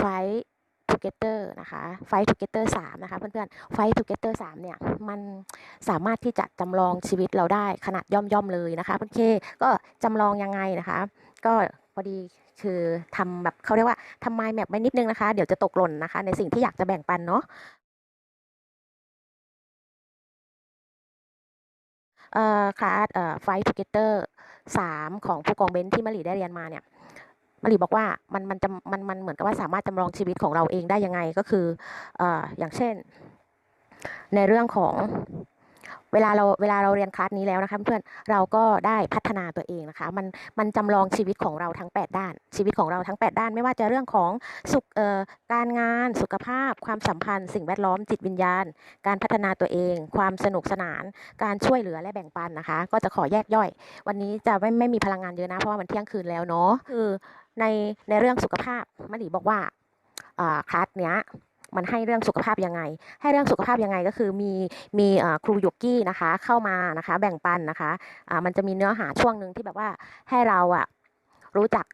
Fight Together นะคะ Fight Together 3นะคะเพื่อนๆ Fight Together 3เนี่ยมันสามารถที่จะจำลองชีวิตเราได้ขนาดย่อมๆเลยนะคะเพื่อนเคก็จำลองยังไงนะคะ ก็พอดีคือทำแบบเขาเรียกว่าทำ mind map ไว้นิดนึงนะคะ เดี๋ยวจะตกหล่นนะคะ ในสิ่งที่อยากจะแบ่งปันเนาะเอ่อคลาสเอ่อ Fight Together 3ของผู้กองเบนที่มะหลีได้เรียนมาเนี่ย มะหลีบอกว่ามันมันจะมันมันเหมือนกับว่าสามารถจำลองชีวิตของเราเองได้ยังไงก็คือออย่างเช่น ในเรื่องของ เวลาเราเวลาเราเรียนคลาสนี้แล้วนะคะเพื่อนเราก็ได้พัฒนาตัวเองนะคะมันมันจำลองชีวิตของเราทั้ง 8 ด้าน ชีวิตของเราทั้ง 8 ด้าน ไม่ว่าจะเรื่องของสุขเอ่อการงานสุขภาพ ความสัมพันธ์ สิ่งแวดล้อมจิตวิญญาณ การพัฒนาตัวเอง ความสนุกสนาน การช่วยเหลือและแบ่งปันนะคะ ก็จะขอแยกย่อย วันนี้จะไม่ไม่มีพลังงานเยอะนะเพราะว่ามันเที่ยงคืนแล้วเนาะคือในในเรื่องสุขภาพมะหลีบอกว่าอ่าคลาสเนี้ย มันให้เรื่องสุขภาพยังไง ให้เรื่องสุขภาพยังไงก็คือมีมีครูโยกี้นะคะเข้ามานะคะแบ่งปันนะคะอ่ามันจะมีเนื้อหาช่วงหนึ่งที่แบบว่าให้เราอะรู้จัก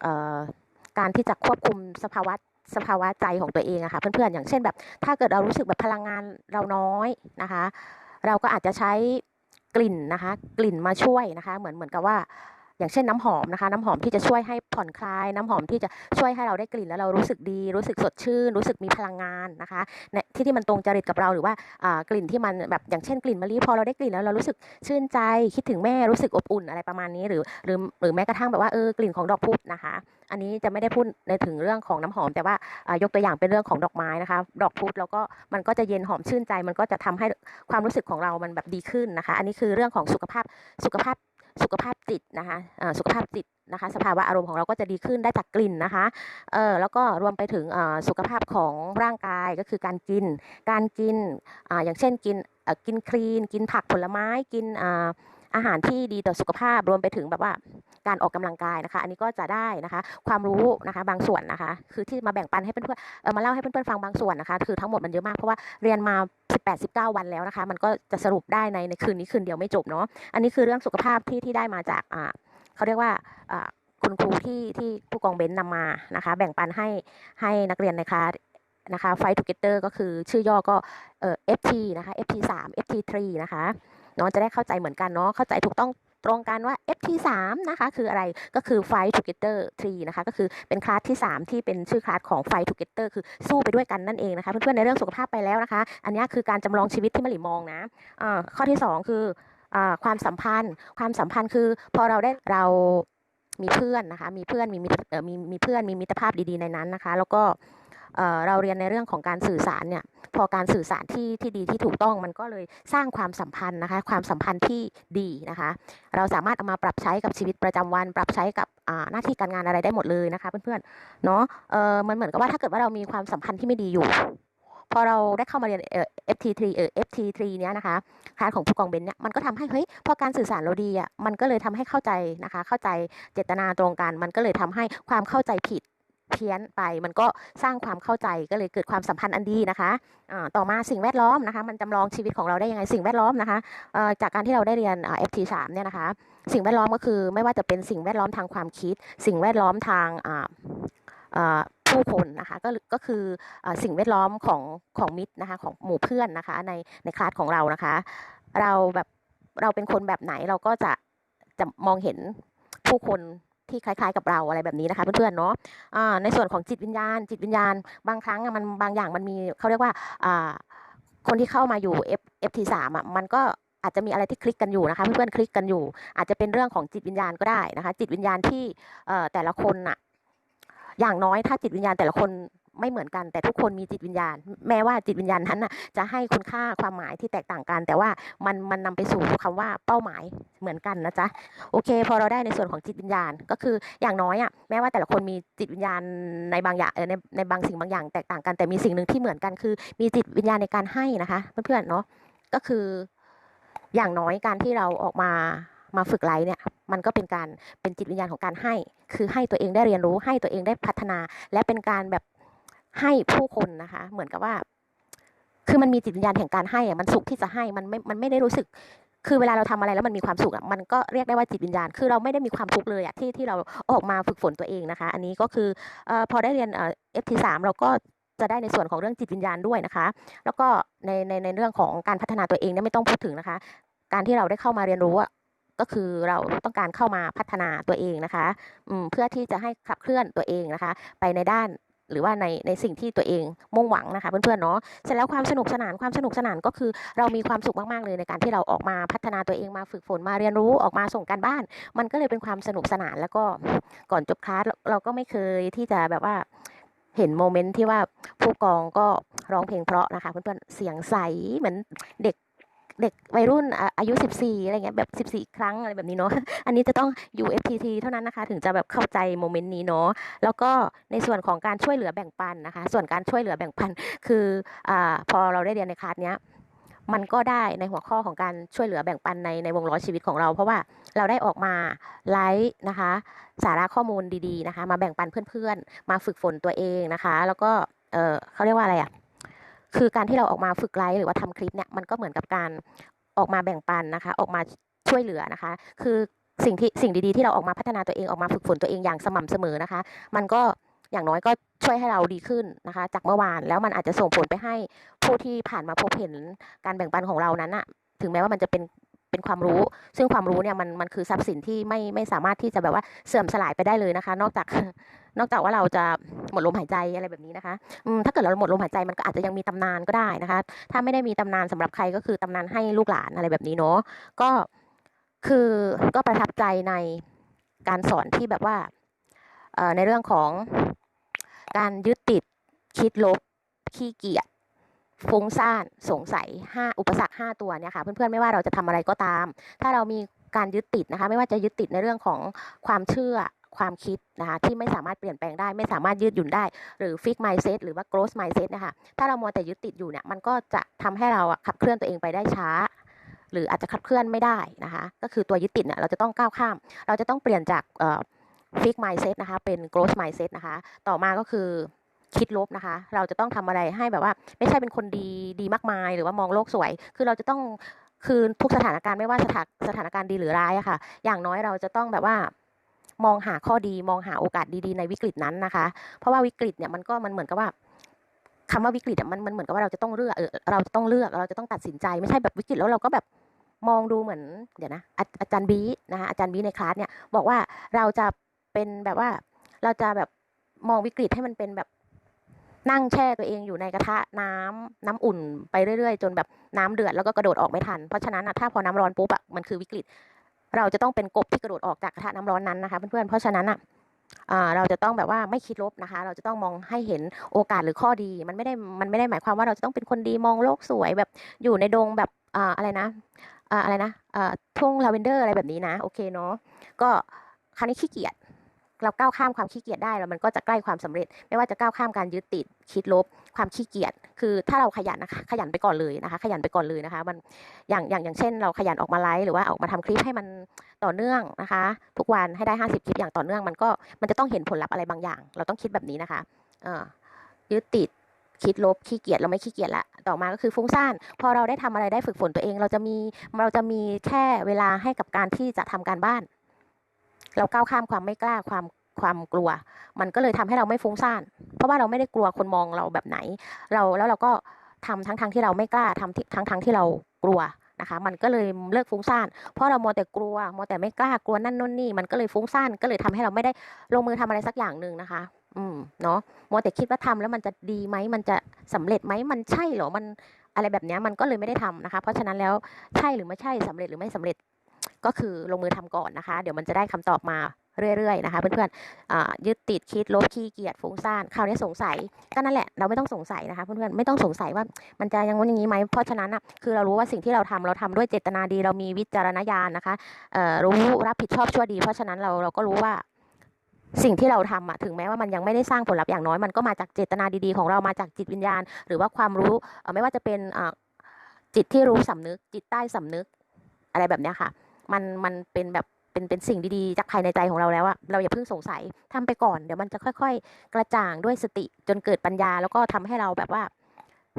การที่จะควบคุมสภาวะสภาวะใจของตัวเองอะค่ะเพื่อนๆอย่างเช่นแบบ ถ้าเกิดเรารู้สึกแบบพลังงานเราน้อยนะคะ เราก็อาจจะใช้กลิ่นนะคะ กลิ่นมาช่วยนะคะ เหมือนเหมือนกับว่า อย่างเช่นน้ำหอมนะคะ น้ำหอมที่จะช่วยให้ผ่อนคลาย น้ำหอมที่จะช่วยให้เราได้กลิ่นแล้วเรารู้สึกดี รู้สึกสดชื่น รู้สึกมีพลังงานนะคะในที่ที่มันตรงจริตกับเราหรือว่ากลิ่นที่มันแบบอย่างเช่นกลิ่นมะลิพอเราได้กลิ่นแล้วเรารู้สึกชื่นใจคิดถึงแม่รู้สึกอบอุ่นอะไรประมาณนี้หรือหรือหรือแม้กระทั่งแบบว่าเออกลิ่นของดอกพุธนะคะ อันนี้จะไม่ได้พูดในถึงเรื่องของน้ำหอม แต่ว่ายกตัวอย่างเป็นเรื่องของดอกไม้นะคะ ดอกพุธแล้วก็มันก็จะเย็นหอมชื่นใจ มันก็จะทำให้ความรู้สึกของเรามันแบบดีขึ้นนะคะ อันนี้คือเรื่องของสุขภาพสุขภาพ สุขภาพจิตนะคะอ่าสุขภาพจิตนะคะสภาวะอารมณ์ของเราก็จะดีขึ้นได้จากกลิ่นนะคะเออแล้วก็รวมไปถึงอ่าสุขภาพของร่างกายก็คือการกิน การกินอ่าอย่างเช่นกินอ่อกินคลีน กินผักผลไม้กินอ่าอาหารที่ดีต่อสุขภาพรวมไปถึงแบบว่าการออกกำลังกายนะคะ อันนี้ก็จะได้นะคะ ความรู้นะคะบางส่วนนะคะ คือที่มาแบ่งปันให้เพื่อนๆเออมาเล่าให้เพื่อนๆฟังบางส่วนนะคะ คือทั้งหมดมันเยอะมากเพราะว่าเรียนมา 18-19วันแล้วนะคะ มันก็จะสรุปได้ในในคืนนี้คืนเดียวไม่จบเนาะอันนี้คือเรื่องสุขภาพที่ที่ได้มาจากอ่าเขาเรียกว่าอ่าคุณครูที่ที่ผู้กองเบนซ์นำมานะคะ แบ่งปันให้ให้นักเรียนในคลาสนะคะ Fight Together ก็คือชื่อย่อก็เอ่อ FT นะคะ FT 3 FT 3นะคะน้องจะได้เข้าใจเหมือนกันเนาะเข้าใจถูกต้อง ตรงกันว่า FT 3 นะคะคืออะไรก็คือ Fight Together 3นะคะก็คือเป็นคลาสที่ 3 ที่เป็นชื่อคลาสของ Fight Together คือสู้ไปด้วยกันนั่นเองนะคะเพื่อนๆในเรื่องสุขภาพไปแล้วนะคะ อันนี้คือการจำลองชีวิตที่มะหลิมองนะอ่าข้อที่ 2 คืออความสัมพันธ์ ความสัมพันธ์คือพอเราได้เรามีเพื่อนนะคะมีเพื่อนมีมีมีเพื่อนมีมิตรภาพดีๆในนั้นนะคะ แล้วก็ เราเรียนในเรื่องของการสื่อสารเนี่ยพอการสื่อสารที่ที่ดีที่ถูกต้องมันก็เลยสร้างความสัมพันธ์นะคะ ความสัมพันธ์ที่ดีนะคะ เราสามารถเอามาปรับใช้กับชีวิตประจำวัน ปรับใช้กับหน้าที่การงานอะไรได้หมดเลยนะคะ เพื่อนๆเนาะเออมันเหมือนกับว่าถ้าเกิดว่าเรามีความสัมพันธ์ที่ไม่ดีอยู่พอเราได้เข้ามาเรียนเอ่อ FT3 เอ่อ FT3 เนี้ยนะคะคลาสของผู้กองเบนเนี่ยมันก็ทำให้เฮ้ยพอการสื่อสารเราดีอะมันก็เลยทำให้เข้าใจนะคะ เข้าใจเจตนาตรงกัน มันก็เลยทำให้ความเข้าใจผิด เพี้ยนไป มันก็สร้างความเข้าใจก็เลยเกิดความสัมพันธ์อันดีนะคะต่อมาสิ่งแวดล้อมนะคะมันจำลองชีวิตของเราได้ยังไงสิ่งแวดล้อมนะคะจากการที่เราได้เรียนอ่า FT3 เนี่ยนะคะสิ่งแวดล้อมก็คือไม่ว่าจะเป็นสิ่งแวดล้อมทางความคิด สิ่งแวดล้อมทางผู้คนนะคะก็ก็คืออสิ่งแวดล้อมของของมิตรนะคะของหมู่เพื่อนนะคะในในคลาสของเรานะคะ เราแบบเราเป็นคนแบบไหนเราก็จะจะมองเห็นผู้คน ที่คล้ายๆกับเราอะไรแบบนี้นะคะเพื่อนๆเนาะในส่วนของจิตวิญญาณ จิตวิญญาณ บางครั้งอะมันบางอย่างมันมีเขาเรียกว่าคนที่เข้ามาอยู่ F FT3 อะมันก็อาจจะมีอะไรที่คลิกกันอยู่นะคะเพื่อนๆคลิกกันอยู่ อาจจะเป็นเรื่องของจิตวิญญาณก็ได้นะคะ จิตวิญญาณที่แต่ละคนอะอย่างน้อยถ้าจิตวิญญาณแต่ละคน ไม่เหมือนกัน แต่ทุกคนมีจิตวิญญาณ แม้ว่าจิตวิญญาณนั้นน่ะจะให้คุณค่าความหมายที่แตกต่างกัน แต่ว่ามันมันนำไปสู่คำว่าเป้าหมายเหมือนกันนะจ๊ะโอเค พอเราได้ในส่วนของจิตวิญญาณก็คืออย่างน้อยอะแม้ว่าแต่ละคนมีจิตวิญญาณในบางอย่างเออในในบางสิ่งบางอย่างแตกต่างกันแต่มีสิ่งหนึ่งที่เหมือนกันคือ มีจิตวิญญาณในการให้นะคะเพื่อนๆเนาะก็คืออย่างน้อยการที่เราออกมามาฝึกไลฟ์เนี่ยมันก็เป็นการเป็นจิตวิญญาณของการให้ คือให้ตัวเองได้เรียนรู้ให้ตัวเองได้พัฒนา และเป็นการแบบ ให้ผู้คนนะคะ เหมือนกับว่า คือมันมีจิตวิญญาณแห่งการให้อะมันสุขที่จะให้มันไม่มันไม่ได้รู้สึก คือเวลาเราทำอะไรแล้วมันมีความสุขอะมันก็เรียกได้ว่าจิตวิญญาณ คือเราไม่ได้มีความทุกข์เลยอะที่ที่เราออกมาฝึกฝนตัวเองนะคะ อันนี้ก็คืออพอได้เรียนเอ่อ FT3 เราก็จะได้ในส่วนของเรื่องจิตวิญญาณด้วยนะคะ แล้วก็ในในในเรื่องของการพัฒนาตัวเองเนี่ยไม่ต้องพูดถึงนะคะ การที่เราได้เข้ามาเรียนรู้อะก็คือเราต้องการเข้ามาพัฒนาตัวเองนะคะเพื่อที่จะให้ขับเคลื่อนตัวเองนะคะ ไปในด้าน หรือว่าในในสิ่งที่ตัวเองมุ่งหวังนะคะเพื่อนๆเนาะเสร็จแล้วความสนุกสนานความสนุกสนานก็คือเรามีความสุขมากๆเลยในการที่เราออกมาพัฒนาตัวเองมาฝึกฝนมาเรียนรู้ออกมาส่งการบ้าน มันก็เลยเป็นความสนุกสนานแล้วก็ก่อนจบคลาสเราเราก็ไม่เคยที่จะแบบว่าเห็นโมเมนต์ที่ว่าผู้กองก็ร้องเพลงเพราะนะคะเพื่อนๆเสียงใสเหมือนเด็ก เด็กวัยรุ่นอายุ 14 อะไรเงี้ยแบบ 14 ครั้งอะไรแบบนี้เนาะ อันนี้จะต้อง UFTT เท่านั้นนะคะ ถึงจะแบบเข้าใจโมเมนต์นี้เนาะ แล้วก็ในส่วนของการช่วยเหลือแบ่งปันนะคะ ส่วนการช่วยเหลือแบ่งปัน คืออพอเราได้เรียนในคลาสเนี้ยมันก็ได้ในหัวข้อของการช่วยเหลือแบ่งปันในในวงล้อชีวิตของเรา เพราะว่าเราได้ออกมาไลฟ์นะคะ สาระข้อมูลดีๆนะคะ มาแบ่งปันเพื่อนๆ มาฝึกฝนตัวเองนะคะ แล้วก็เออเขาเรียกว่าอะไรอะ คือการที่เราออกมาฝึกไลฟ์หรือว่าทำคลิปเนี่ยมันก็เหมือนกับการออกมาแบ่งปันนะคะ ออกมาช่วยเหลือนะคะ คือสิ่งที่สิ่งดีๆที่เราออกมาพัฒนาตัวเองออกมาฝึกฝนตัวเองอย่างสม่ำเสมอนะคะ มันก็อย่างน้อยก็ช่วยให้เราดีขึ้นนะคะ จากเมื่อวานแล้วมันอาจจะส่งผลไปให้ผู้ที่ผ่านมาพบเห็นการแบ่งปันของเรานั้นอะถึงแม้ว่ามันจะเป็น เป็นความรู้ ซึ่งความรู้เนี่ยมันมันคือทรัพย์สินที่ไม่ไม่สามารถที่จะแบบว่าเสื่อมสลายไปได้เลยนะคะ นอกจากนอกจากว่าเราจะหมดลมหายใจอะไรแบบนี้นะคะถ้าเกิดเราหมดลมหายใจมันก็อาจจะยังมีตำนานก็ได้นะคะ ถ้าไม่ได้มีตำนานสำหรับใครก็คือตำนานให้ลูกหลานอะไรแบบนี้เนาะ ก็คือก็ประทับใจในการสอนที่แบบว่าในเรื่องของการยึดติดคิดลบขี้เกียจ ฟุ้งซ่านสงสัยห้าอุปสรรคห้าตัวเนี่ยค่ะเพื่อนๆไม่ว่าเราจะทำอะไรก็ตาม ถ้าเรามีการยึดติดนะคะ ไม่ว่าจะยึดติดในเรื่องของความเชื่อความคิดนะคะที่ไม่สามารถเปลี่ยนแปลงได้ ไม่สามารถยืดหยุ่นได้ หรือ fix mindset หรือว่า growth mindset นะคะถ้าเรามัวแต่ยึดติดอยู่เนี่ยมันก็จะทำให้เราขับเคลื่อนตัวเองไปได้ช้า หรืออาจจะขับเคลื่อนไม่ได้นะคะก็คือตัวยึดติดเนี่ยเราจะต้องก้าวข้าม เราจะต้องเปลี่ยนจากเอ่อ fix mindset นะคะเป็น growth mindset นะคะต่อมาก็คือ คิดลบนะคะ เราจะต้องทำอะไรให้แบบว่า ไม่ใช่เป็นคนดีดีมากมาย หรือว่ามองโลกสวย คือเราจะต้องคือทุกสถานการณ์ไม่ว่าสถานสถานการณ์ดีหรือร้ายอะค่ะ อย่างน้อยเราจะต้องแบบว่ามองหาข้อดีมองหาโอกาสดีๆในวิกฤตนั้นนะคะ เพราะว่าวิกฤตเนี่ยมันก็มันเหมือนกับว่าคำว่าวิกฤตมันมันเหมือนกับว่าเราจะต้องเลือกเออเราจะต้องเลือกเราจะต้องตัดสินใจ ไม่ใช่แบบวิกฤตแล้วเราก็แบบมองดูเหมือนเดี๋ยวนะอาอาจารย์บีนะคะอาจารย์บีในคลาสเนี่ยบอกว่าเราจะเป็นแบบว่าเราจะแบบมองวิกฤตให้มันเป็นแบบ นั่งแช่ตัวเองอยู่ในกระทะน้ำน้ำอุ่นไปเรื่อยๆ จนแบบน้ำเดือดแล้วก็กระโดดออกไม่ทัน เพราะฉะนั้นอะถ้าพอน้ำร้อนปุ๊บอะมันคือวิกฤต เราจะต้องเป็นกบที่กระโดดออกจากกระทะน้ำร้อนนั้นนะคะเพื่อนๆเพราะฉะนั้นอะเราจะต้องแบบว่าไม่คิดลบนะคะ เราจะต้องมองให้เห็นโอกาสหรือข้อดี มันไม่ได้มันไม่ได้หมายความว่าเราจะต้องเป็นคนดีมองโลกสวยแบบอยู่ในดงแบบออะไรนะออะไรนะทุ่งลาเวนเดอร์อะไรแบบนี้นะโอเคเนาะก็คราวนี้ขี้เกียจ เราก้าวข้ามความขี้เกียจได้แล้วมันก็จะใกล้ความสำเร็จ ไม่ว่าจะก้าวข้ามการยึดติดคิดลบ ความขี้เกียจคือถ้าเราขยันนะคะขยันไปก่อนเลยนะคะ ขยันไปก่อนเลยนะคะ มันอย่างอย่างอย่างเช่น เราขยันออกมาไลฟ์หรือว่าออกมาทำคลิปให้มันต่อเนื่องนะคะ ทุกวันให้ได้ 50 คลิปอย่างต่อเนื่องมันก็มันจะต้องเห็นผลลัพธ์อะไรบางอย่าง เราต้องคิดแบบนี้นะคะยึดติดคิดลบขี้เกียจเราไม่ขี้เกียจละต่อมาก็คือฟุ้งซ่านพอเราได้ทำอะไรได้ฝึกฝนตัวเอง เราจะมีเราจะมีแค่เวลาให้กับการที่จะทำการบ้าน เราก้าวข้ามความไม่กล้าความความกลัว มันก็เลยทำให้เราไม่ฟุ้งซ่าน เพราะว่าเราไม่ได้กลัวคนมองเราแบบไหน เราแล้วเราก็ทำทั้งทงที่เราไม่กล้าทำทั้งทงที่เรากลัวนะคะ มันก็เลยเลิกฟุ้งซ่าน เพราะเรามัวแต่กลัวมัวแต่ไม่กล้ากลัวนั่นนู่นนี่ มันก็เลยฟุ้งซ่าน ก็เลยทำให้เราไม่ได้ลงมือทำอะไรสักอย่างหนึ่งนะคะ อืม เนาะมัวแต่คิดว่าทำแล้วมันจะดีไหม มันจะสำเร็จไหม มันใช่หรอ มันอะไรแบบนี้มันก็เลยไม่ได้ทำนะคะ เพราะฉะนั้นแล้วใช่หรือไม่ใช่สำเร็จหรือไม่สำเร็จ ก็คือลงมือทำก่อนนะคะ เดี๋ยวมันจะได้คำตอบมาเรื่อยๆนะคะเพื่อนๆอ่ายึดติดคิดลบขี้เกียจฟุ้งซ่านคราวนี้สงสัยก็นั่นแหละเราไม่ต้องสงสัยนะคะเพื่อนๆไม่ต้องสงสัยว่ามันจะยังงู้นอย่างนี้ไหมเพราะฉะนั้นอะคือเรารู้ว่าสิ่งที่เราทำเราทำด้วยเจตนาดี เรามีวิจารณญาณนะคะรู้รับผิดชอบชั่วดี เพราะฉะนั้นเราเราก็รู้ว่าสิ่งที่เราทำอะถึงแม้ว่ามันยังไม่ได้สร้างผลลัพธ์อย่างน้อยมันก็มาจากเจตนาดีๆ ของเรามาจากจิตวิญญาณ หรือว่าความรู้ไม่ว่าจะเป็นจิตที่รู้สำนึกจิตใต้สำนึกอะไรแบบนี้ค่ะ มันมันเป็นแบบเป็นเป็นสิ่งดีๆ จากภายในใจของเราแล้วอะเราอย่าเพิ่งสงสัยทำไปก่อน เดี๋ยวมันจะค่อย ๆ กระจ่างด้วยสติจนเกิดปัญญา แล้วก็ทำให้เราแบบว่า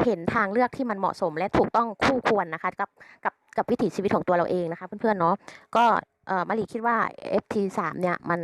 เห็นทางเลือกที่มันเหมาะสมและถูกต้องคู่ควรนะคะ กับกับกับวิถีชีวิตของตัวเราเองนะคะ เพื่อนๆเนาะก็เอ่อมารีคิดว่า FT3 เนี่ยมัน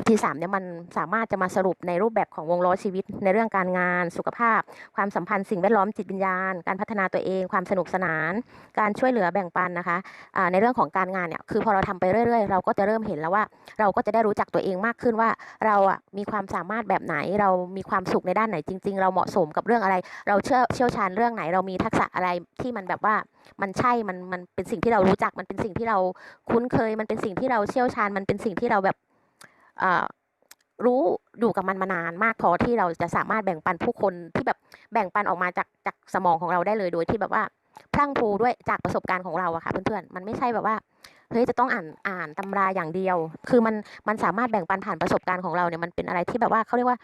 FT3 เนี่ยมันสามารถจะมาสรุปในรูปแบบของวงล้อชีวิต ในเรื่องการงานสุขภาพ ความสัมพันธ์สิ่งแวดล้อมจิตวิญญาณ การพัฒนาตัวเอง ความสนุกสนาน การช่วยเหลือแบ่งปันนะคะอ่าในเรื่องของการงานเนี่ยคือพอเราทำไปเรื่อยๆ เราก็จะเริ่มเห็นแล้วว่า เราก็จะได้รู้จักตัวเองมากขึ้นว่า เราอะมีความสามารถแบบไหน เรามีความสุขในด้านไหนจริง ๆ เราเหมาะสมกับเรื่องอะไร เราเชื่อเชี่ยวชาญเรื่องไหน เรามีทักษะอะไรที่มันแบบว่ามันใช่ มันมันเป็นสิ่งที่เรารู้จัก มันเป็นสิ่งที่เราคุ้นเคย มันเป็นสิ่งที่เราเชี่ยวชาญ มันเป็นสิ่งที่เราแบบ รู้อยู่กับมันมานานมากพอที่เราจะสามารถแบ่งปันผู้คนที่แบบแบ่งปันออกมาจากจากสมองของเราได้เลยโดยที่แบบว่าพลั่งพรูด้วยจากประสบการณ์ของเราอะค่ะเพื่อนๆมันไม่ใช่แบบว่าเฮ้ยจะต้องอ่านอ่านตำราอย่างเดียว คือมันมันสามารถแบ่งปันผ่านประสบการณ์ของเราเนี่ยมันเป็นอะไรที่แบบว่าเขาเรียกว่า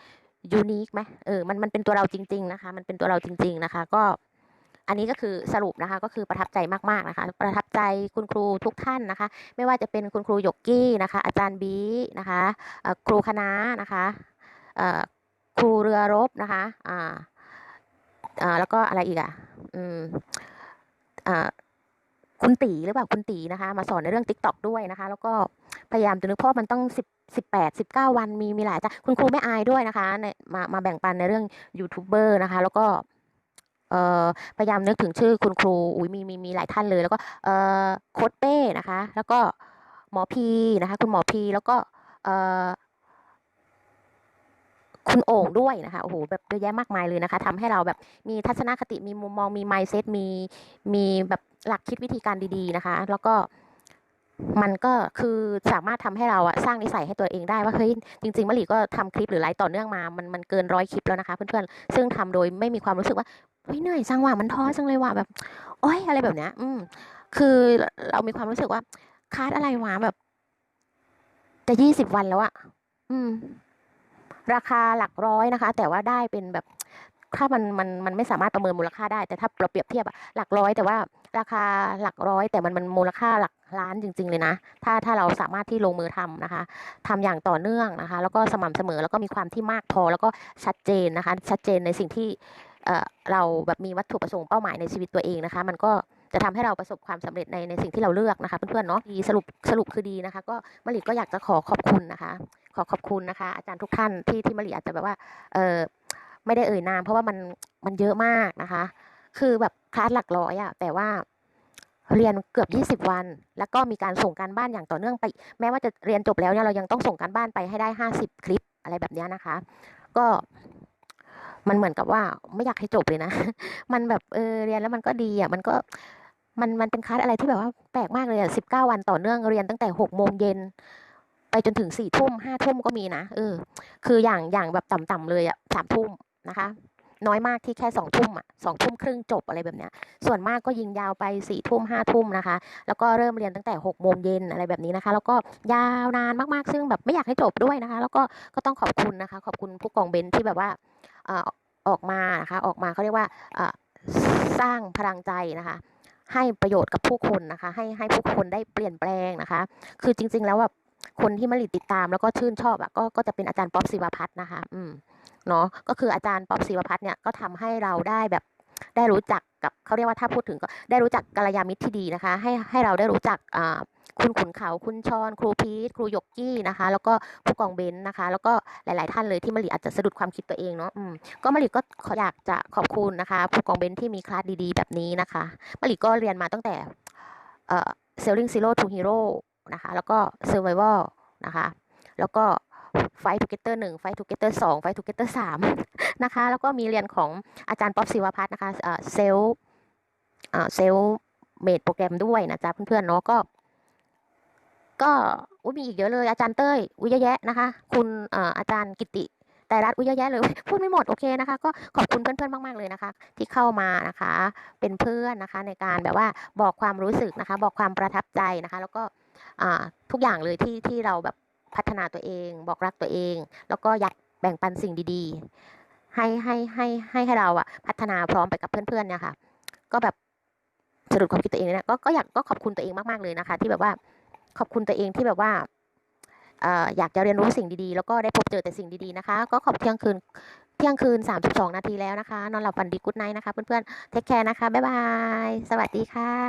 ยูนิคไหมเออมันมันเป็นตัวเราจริง ๆนะคะ มันเป็นตัวเราจริง ๆนะคะ ก็ อันนี้ก็คือสรุปนะคะก็คือประทับใจมากๆนะคะ ประทับใจคุณครูทุกท่านนะคะ ไม่ว่าจะเป็นคุณครูหยกกี้นะคะ อาจารย์บีนะคะครูคณะนะคะครูเรือรบนะคะอ่าอ่าแล้วก็อะไรอีกอะอืมอ่าคุณตีหรือเปล่าคุณตีนะคะ มาสอนในเรื่อง t ิ k t o k ด้วยนะคะ แล้วก็พยายามจะนึกเพราะมันต้องสิบสิบแปดสิบเก้าวันมีมีหลายจ้ะคุณครูไม่อายด้วยนะคะมามาแบ่งปันในเรื่องยูทูบเบอร์นะคะ แล้วก็ พยายามนึกถึงชื่อคุณครูอุ้ยมีมีมีหลายท่านเลย แล้วก็โค้ดเป้นะคะ แล้วก็หมอพีนะคะคุณหมอพีแล้วก็คุณโอ่งด้วยนะคะโอ้โหแบบเยอะแยะมากมายเลยนะคะทำให้เราแบบมีทัศนคติมีมุมมองมี mindset มีมีแบบหลักคิดวิธีการดีๆนะคะ แล้วก็ มันก็คือสามารถทำให้เราอะสร้างนิสัยให้ตัวเองได้ว่าเฮ้ยจริงๆมะหลีก็ทำคลิปหรือไลฟ์ต่อเนื่องมา มันมันเกินร้อยคลิปแล้วนะคะเพื่อนๆซึ่งทำโดยไม่มีความรู้สึกว่าเฮ้ยเหนื่อยจังว่ะมันท้อจังเลยว่ะแบบโอ๊ยอะไรแบบเนี้ย อืม คือเรามีความรู้สึกว่าคาดอะไรวะแบบจะยี่สิบวันแล้วอะอืม ราคาหลักร้อยนะคะ แต่ว่าได้เป็นแบบถ้ามันมันมันไม่สามารถประเมินมูลค่าได้แต่ถ้าเราเปรียบเทียบอะหลักร้อยแต่ว่าราคาหลักร้อย แต่มันมันมูลค่าหลัก ล้านจริง ๆ เลยนะ ถ้าถ้าเราสามารถที่ลงมือทำนะคะทำอย่างต่อเนื่องนะคะ แล้วก็สม่ำเสมอแล้วก็มีความที่มากพอ แล้วก็ชัดเจนนะคะ ชัดเจนในสิ่งที่เอ่อเราแบบมีวัตถุประสงค์เป้าหมายในชีวิตตัวเองนะคะ มันก็จะทำให้เราประสบความสำเร็จในในสิ่งที่เราเลือกนะคะเพื่อนๆเนาะดีสรุปสรุปคือดีนะคะ ก็มะลิก็อยากจะขอขอบคุณนะคะ ขอขอบคุณนะคะ อาจารย์ทุกท่านที่ที่มะลิอาจจะแบบว่าเออไม่ได้เอ่ยนาม เพราะว่ามันมันเยอะมากนะคะ คือแบบคลาสหลักร้อยอะแต่ว่า เรียนเกือบ 20 วัน แล้วก็มีการส่งการบ้านอย่างต่อเนื่องไป แม้ว่าจะเรียนจบแล้วเนี่ยเรายังต้องส่งการบ้านไปให้ได้ 50 คลิปอะไรแบบนี้นะคะ ก็มันเหมือนกับว่าไม่อยากให้จบเลยนะ มันแบบเออเรียนแล้วมันก็ดีอะ มันก็มันมันเป็นคลาสอะไรที่แบบว่าแปลกมากเลยอะสิบเก้าวันต่อเนื่องเรียนตั้งแต่หกโมงเย็นไปจนถึงสี่ทุ่มห้าทุ่มก็มีนะเออ คืออย่างอย่างแบบต่ำๆเลยอะสามทุ่มนะคะ น้อยมากที่แค่สองทุ่มอะสองทุ่มครึ่งจบอะไรแบบเนี้ย ส่วนมากก็ยิงยาวไปสี่ทุ่มห้าทุ่มนะคะ แล้วก็เริ่มเรียนตั้งแต่หกโมงเย็นอะไรแบบนี้นะคะ แล้วก็ยาวนานมากๆ ซึ่งแบบไม่อยากให้จบด้วยนะคะ แล้วก็ก็ต้องขอบคุณนะคะ ขอบคุณผู้กองเบนที่แบบว่าเออออกมานะคะออกมาเขาเรียกว่าสร้างพลังใจนะคะให้ประโยชน์กับผู้คนนะคะ ให้ให้ผู้คนได้เปลี่ยนแปลงนะคะ คือจริง ๆ แล้วแบบ คนที่มะลิติดตามแล้วก็ชื่นชอบอะก็ก็จะเป็นอาจารย์ป๊อปศิวพัฒน์นะคะ อืมเนาะก็คืออาจารย์ป๊อปศิวพัฒน์เนี่ยก็ทำให้เราได้แบบได้รู้จักกับเขาเรียกว่าถ้าพูดถึงก็ได้รู้จักกัลยาณมิตรที่ดีนะคะ ให้ให้เราได้รู้จักอ่าคุณขุนเขาคุณชอนครูพีทครูยกกี้นะคะ แล้วก็ผู้กองเบนนะคะ แล้วก็หลาย ๆ ท่านเลยที่มะลิอาจจะสะดุดความคิดตัวเองเนาะอืมก็มะลิก็ขออยากจะขอบคุณนะคะ ผู้กองเบนที่มีคลาสดี ๆ แบบนี้นะคะมะลิก็เรียนมาตั้งแต่เอ่อ selling zero to hero นะคะ แล้วก็ survival นะคะ แล้วก็ fight together หนึ่ง fight together สอง fight together สามนะคะ แล้วก็มีเรียนของอาจารย์ป๊อปศิวพัฒน์นะคะเซลเซลเมดโปรแกรมด้วยนะจ๊ะเพื่อนๆเนาะก็ ก็อุ้ยมีอีกเยอะเลย อาจารย์เต้ย อุ้ยเยอะแยะนะคะ คุณอาจารย์กิติแต่รัฐอุ้ยเยอะแยะเลยพูดไม่หมดโอเคนะคะ ก็ขอบคุณเพื่อนๆมาก ๆเลยนะคะ ที่เข้ามานะคะ เป็นเพื่อนนะคะในการแบบว่าบอกความรู้สึกนะคะ บอกความประทับใจนะคะ แล้วก็ ทุกอย่างเลยที่ที่เราแบบพัฒนาตัวเอง บอกรักตัวเอง แล้วก็อยากแบ่งปันสิ่งดีๆ ให้ให้ให้ให้ให้เราอะพัฒนาพร้อมไปกับเพื่อนๆเนี่ยค่ะ ก็แบบสรุปความคิดตัวเองเนี่ยก็ก็อยากก็ขอบคุณตัวเองมากๆเลยนะคะ ที่แบบว่าขอบคุณตัวเองที่แบบว่าเอ่ออยากจะเรียนรู้สิ่งดีๆ แล้วก็ได้พบเจอแต่สิ่งดีๆนะคะ ก็ขอบเที่ยงคืนเที่ยงคืน 32 นาทีแล้วนะคะ นอนหลับฝันดีกุ๊ดไนท์นะคะ เพื่อนๆเทคแคร์นะคะ บ๊ายบาย สวัสดีค่ะ